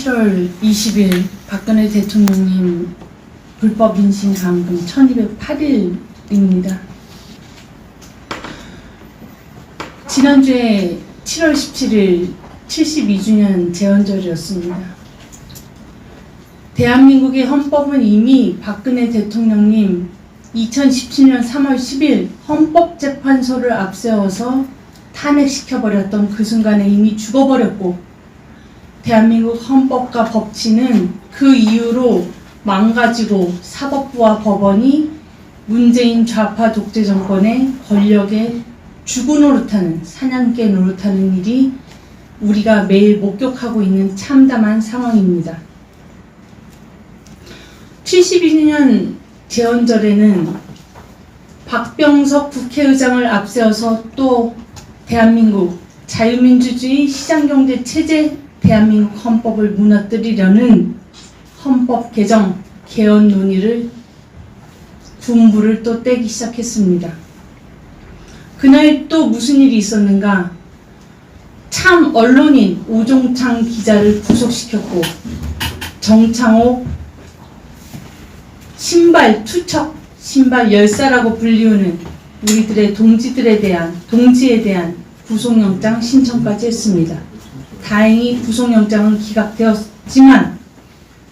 7월 20일 박근혜 대통령님 불법 인신 감금 1208일입니다. 지난주에 7월 17일 72주년 재헌절이었습니다. 대한민국의 헌법은 이미 박근혜 대통령님 2017년 3월 10일 헌법재판소를 앞세워서 탄핵시켜버렸던 그 순간에 이미 죽어버렸고 대한민국 헌법과 법치는 그 이후로 망가지고 사법부와 법원이 문재인 좌파 독재 정권의 권력에 주구 노릇하는 사냥개 노릇하는 일이 우리가 매일 목격하고 있는 참담한 상황입니다. 72년 재헌절에는 박병석 국회의장을 앞세워서 또 대한민국 자유민주주의 시장경제 체제 대한민국 헌법을 무너뜨리려는 헌법 개정 개헌 논의를 군부를 또 떼기 시작했습니다. 그날 또 무슨 일이 있었는가? 참 언론인 오종창 기자를 구속시켰고 정창호 신발 투척 신발 열사라고 불리우는 우리들의 동지들에 대한 동지에 대한 구속영장 신청까지 했습니다. 다행히 구속영장은 기각되었지만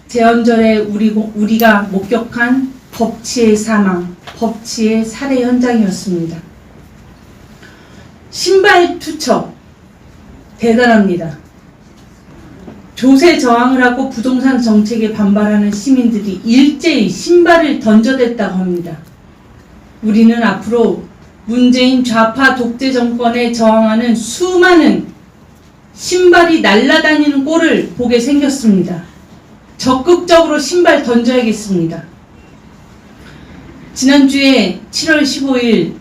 재헌절에 우리, 우리가 목격한 법치의 사망, 법치의 살해 현장이었습니다. 신발 투척 대단합니다. 조세 저항을 하고 부동산 정책에 반발하는 시민들이 일제히 신발을 던져댔다고 합니다. 우리는 앞으로 문재인 좌파 독재 정권에 저항하는 수많은 신발이 날아다니는 꼴을 보게 생겼습니다. 적극적으로 신발 던져야겠습니다. 지난주에 7월 15일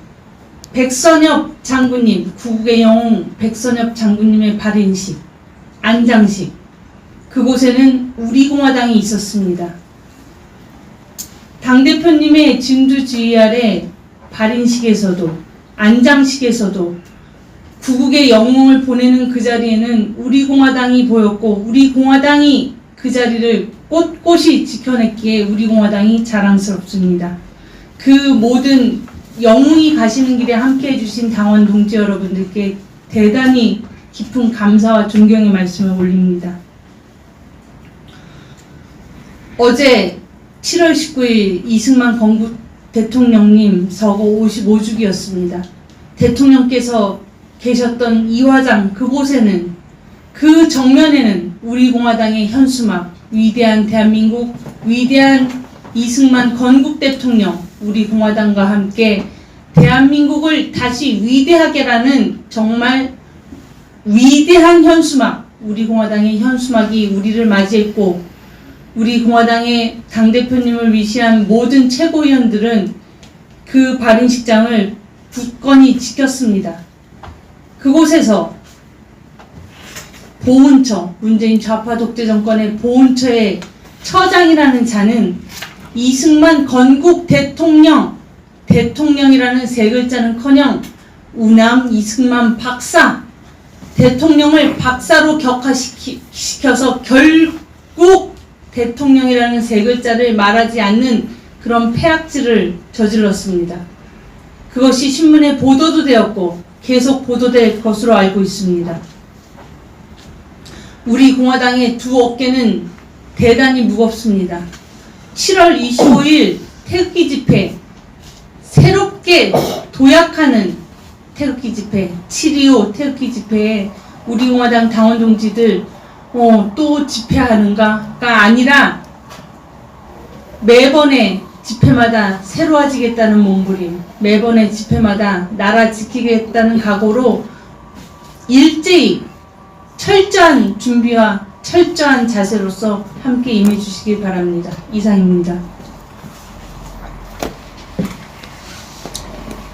백선엽 장군님, 구국의 영웅 백선엽 장군님의 발인식, 안장식, 그곳에는 우리공화당이 있었습니다. 당대표님의 진두지휘 아래 발인식에서도, 안장식에서도 구국의 영웅을 보내는 그 자리에는 우리 공화당이 보였고, 우리 공화당이 그 자리를 꼿꼿이 지켜냈기에 우리 공화당이 자랑스럽습니다. 그 모든 영웅이 가시는 길에 함께 해주신 당원 동지 여러분들께 대단히 깊은 감사와 존경의 말씀을 올립니다. 어제 7월 19일 이승만 건국 대통령님 서거 55주기였습니다. 대통령께서 계셨던 이화장 그곳에는 그 정면에는 우리 공화당의 현수막 위대한 대한민국 위대한 이승만 건국 대통령 우리 공화당과 함께 대한민국을 다시 위대하게라는 정말 위대한 현수막 우리 공화당의 현수막이 우리를 맞이했고 우리 공화당의 당대표님을 위시한 모든 최고위원들은 그 발인식장을 굳건히 지켰습니다. 그곳에서 보훈처, 문재인 좌파 독재 정권의 보훈처의 처장이라는 자는 이승만 건국 대통령, 대통령이라는 세 글자는 커녕 우남 이승만 박사, 대통령을 박사로 격화시켜서 결국 대통령이라는 세 글자를 말하지 않는 그런 폐악질을 저질렀습니다. 그것이 신문에 보도도 되었고 계속 보도될 것으로 알고 있습니다. 우리 공화당의 두 어깨는 대단히 무겁습니다. 7월 25일 태극기 집회, 새롭게 도약하는 태극기 집회, 7.25 태극기 집회에 우리 공화당 당원 동지들 어, 또 집회하는가가 아니라 매번의 집회마다 새로워지겠다는 몸부림, 매번의 집회마다 나라 지키겠다는 각오로 일제히 철저한 준비와 철저한 자세로서 함께 임해 주시기 바랍니다. 이상입니다.